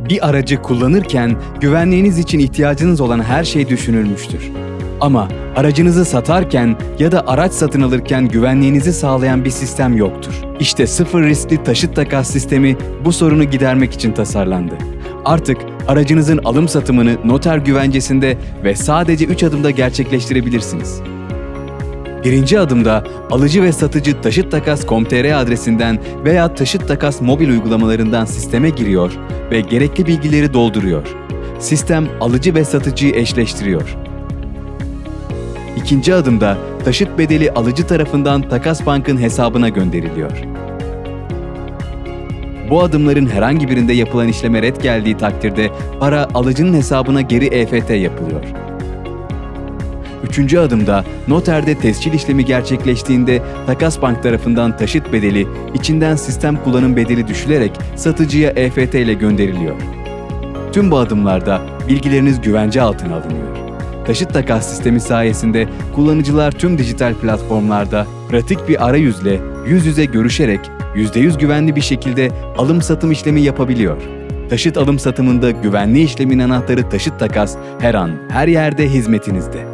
Bir aracı kullanırken güvenliğiniz için ihtiyacınız olan her şey düşünülmüştür. Ama aracınızı satarken ya da araç satın alırken güvenliğinizi sağlayan bir sistem yoktur. İşte sıfır riskli taşıt takas sistemi bu sorunu gidermek için tasarlandı. Artık aracınızın alım satımını noter güvencesinde ve sadece 3 adımda gerçekleştirebilirsiniz. Birinci adımda alıcı ve satıcı taşıt takas.com.tr adresinden veya taşıt takas mobil uygulamalarından sisteme giriyor ve gerekli bilgileri dolduruyor. Sistem alıcı ve satıcıyı eşleştiriyor. İkinci adımda taşıt bedeli alıcı tarafından Takas Bank'ın hesabına gönderiliyor. Bu adımların herhangi birinde yapılan işleme red geldiği takdirde para alıcının hesabına geri EFT yapılıyor. Üçüncü adımda noterde tescil işlemi gerçekleştiğinde Takas Bank tarafından taşıt bedeli içinden sistem kullanım bedeli düşülerek satıcıya EFT ile gönderiliyor. Tüm bu adımlarda bilgileriniz güvence altına alınıyor. Taşıt takas sistemi sayesinde kullanıcılar tüm dijital platformlarda pratik bir arayüzle yüz yüze görüşerek %100 güvenli bir şekilde alım satım işlemi yapabiliyor. Taşıt alım satımında güvenli işlemin anahtarı taşıt takas her an, her yerde hizmetinizde.